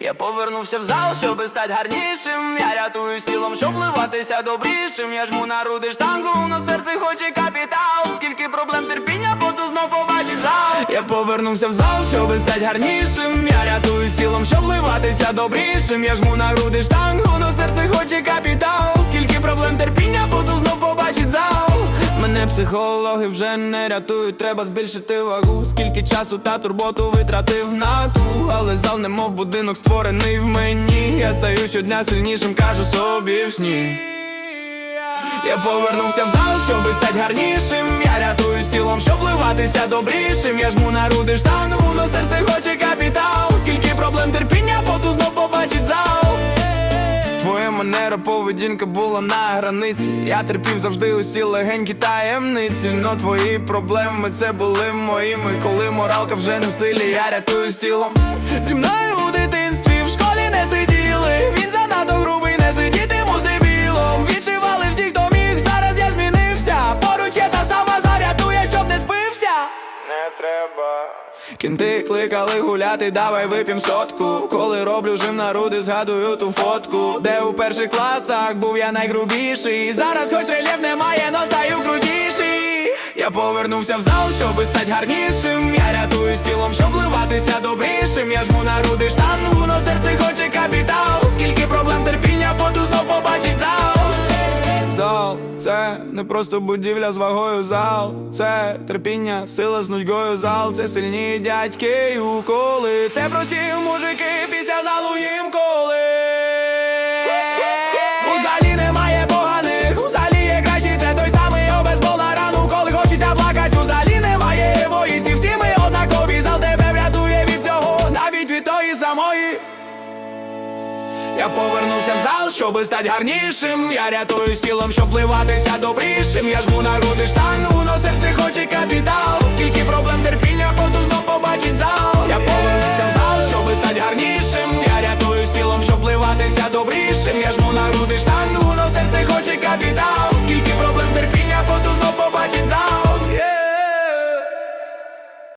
Я повернувся в зал, щоби стати гарнішим. Я рятую тілом, щоб вливатися добрішим. Я жму на руди штангу, на серце хоче капітал. Скільки проблем терпіння, поту знов побачить зал. Я повернувся в зал, щоби стати гарнішим. Я рятую тілом, щоб вливатися добрішим. Я жму на груди штангу, на серце хоче капітал. Психологи вже не рятують, треба збільшити вагу. Скільки часу та турботу витратив на ту, але зал немов будинок створений в мені. Я стаю щодня сильнішим, кажу собі в сні. Я повернувся в зал, щоби стати гарнішим. Я рятую з тілом, щоб вливатися добрішим. Я жму на руди штангу, но серце хоче капітал. Скільки проблем терпіння, поведінка була на границі. Я терпів завжди усі легенькі таємниці. Но твої проблеми це були моїми. Коли моралка вже не в силі, я рятую з тілом. Зі мною треба. Кінти кликали гуляти, давай вип'єм сотку. Коли роблю жим на руди, згадую ту фотку. Де у перших класах був я найгрубіший. Зараз хоч рельєф немає, но стаю крутіший. Я повернувся в зал, щоби стати гарнішим. Я рятую з тілом, щоб вливатися добрішим. Я жму на руди штангу, но серце хоче капітал. Це не просто будівля з вагою зал, це терпіння, сила з нудьгою зал, це сильні дядьки і уколи. Це прості мужики після залу їм коли. У залі немає поганих, у залі є кращі, це той самий обезбол на рану, коли хочеться плакать. У залі немає егоїстів, всі ми однакові, зал тебе врятує від цього, навіть від тої самої. Я повернувся в зал, щоби стать гарнішим. Я рятую з тілом, щоб пливатися добрішим. Я жму на груди штангу, но серце хоче капітал. Скільки проблем терпіння, поту знов побачить зал. Я повернувся в зал, щоби стати гарнішим. Я рятую з тілом, щоб пливатися добрішим. Я жму на груди штангу, но серце хоче капітал. Скільки проблем терпіння.